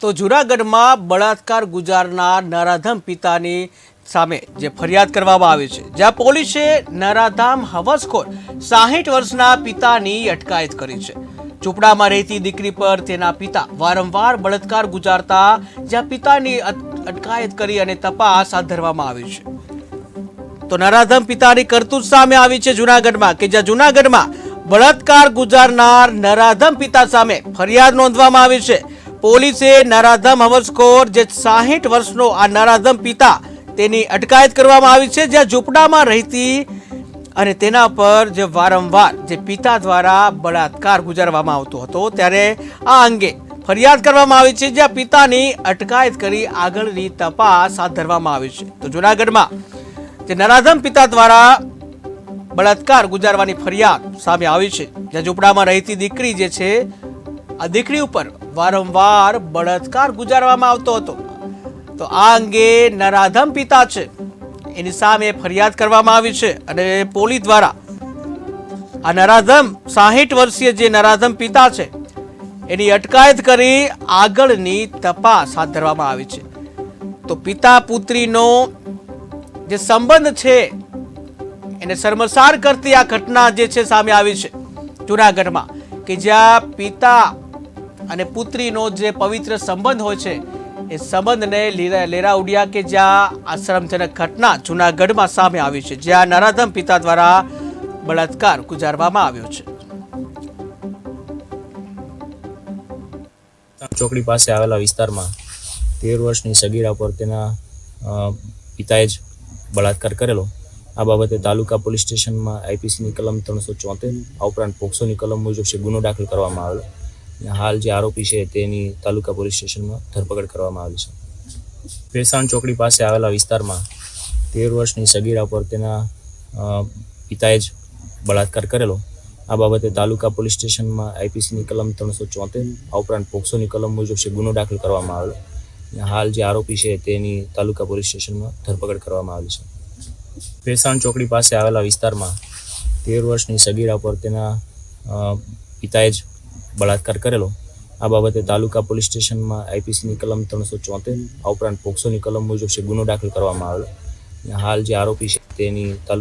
તો જૂનાગઢમાં બળાત્કાર ગુજારનાર નરાધમ પિતાની સામે જે ફરિયાદ કરવામાં આવી છે, જ્યાં પોલીસે નરાધામ હવસખોર સાહીઠ વર્ષના પિતાની અટકાયત કરી છે. ઝૂંપડામાં રહેતી દીકરી પર તેના પિતા વારંવાર બળાત્કાર ગુજારતા જ્યાં પિતાની અટકાયત કરી અને તપાસ હાથ ધરવામાં આવી છે. તો નરાધમ પિતાની કરતૂત સામે આવી છે જુનાગઢમાં, કે જ્યાં જુનાગઢમાં બળાત્કાર ગુજારનાર નરાધમ પિતા સામે ફરિયાદ નોંધવામાં આવી છે. પોલીસે નરાધમ હવસખોર જે સાહીઠ વર્ષનો આ નરાધમ પિતા તેની અટકાયત કરવામાં આવી છે, જ્યાં ઝૂંપડામાં રહેતી અને તેના પર જે વારંવાર જે પિતા દ્વારા બળાત્કાર ગુજારવામાં આવતો હતો, ત્યારે આ અંગે ફરિયાદ કરવામાં આવી છે, જ્યાં પિતાની અટકાયત કરી આગળની તપાસ હાથ ધરવામાં આવી છે. તો જુનાગઢમાં જે નરાધમ પિતા દ્વારા બળાત્કાર ગુજારવાની ફરિયાદ સામે આવી છે, જ્યાં ઝૂંપડામાં રહેતી દીકરી જે છે આ દીકરી ઉપર વારંવાર બળાત્કાર ગુજારવામાં આવતો હતો. તો આ અંગે નરાધમ પિતા છે. એની સામે ફરિયાદ કરવામાં આવી છે અને પોલીસ દ્વારા આ નરાધમ સાહીઠ વર્ષીય જે નરાધમ પિતા છે, એની અટકાયત કરી આગળની તપાસ હાથ ધરવામાં આવી છે. તો પિતા પુત્રીનો જે સંબંધ છે, એને શર્મસાર કરતી આ ઘટના જે છે સામે આવી છે જુનાગઢમાં કે જ્યાં પિતા અને પુત્રીનો જે પવિત્ર સંબંધ હોય છે, એ સંબંધને લેરા ઉડ્યા કે જ્યાં આશ્રમજનક ઘટના જુનાગઢમાં સામે આવી છે, જ્યાં નરાધમ પિતા દ્વારા બળાત્કાર ગુજારવામાં આવ્યો છે. ચોકડી પાસે આવેલા વિસ્તારમાં તેર વર્ષની સગીરા પર તેના પિતાએ જ બળાત્કાર કરેલો. આ બાબતે તાલુકા પોલીસ સ્ટેશનમાં આઈપીસીની કલમ ત્રણસો ચોતેર, આ ઉપરાંત પોક્સોની કલમ મુજબ છે, ગુનો દાખલ કરવામાં આવેલો. હાલ જે આરોપી છે તેની તાલુકા પોલીસ સ્ટેશનમાં ધરપકડ કરવામાં આવી છે. ભેસાણ ચોકડી પાસે આવેલા વિસ્તારમાં તેર વર્ષની સગીરા પર તેના પિતાએ જ બળાત્કાર કરેલો. આ બાબતે તાલુકા પોલીસ સ્ટેશનમાં આઈપીસીની કલમ ત્રણસો ચોતેર, આ ઉપરાંત પોક્સોની કલમ મુજબ છે ગુનો દાખલ કરવામાં આવેલો. હાલ જે આરોપી છે તેની તાલુકા પોલીસ સ્ટેશનમાં ધરપકડ કરવામાં આવી છે. ભેસાણ ચોકડી પાસે આવેલા વિસ્તારમાં તેર વર્ષની સગીરા પર તેના પિતાએ જ બળાત્કાર કરેલો. આ બાબતે તાલુકા પોલીસ સ્ટેશનમાં આઈપીસીની કલમ ત્રણસો ચોતેર, આ ઉપરાંત પોક્સોની કલમ મુજબ છે ગુનો દાખલ કરવામાં આવેલો. હાલ જે આરોપી છે તેની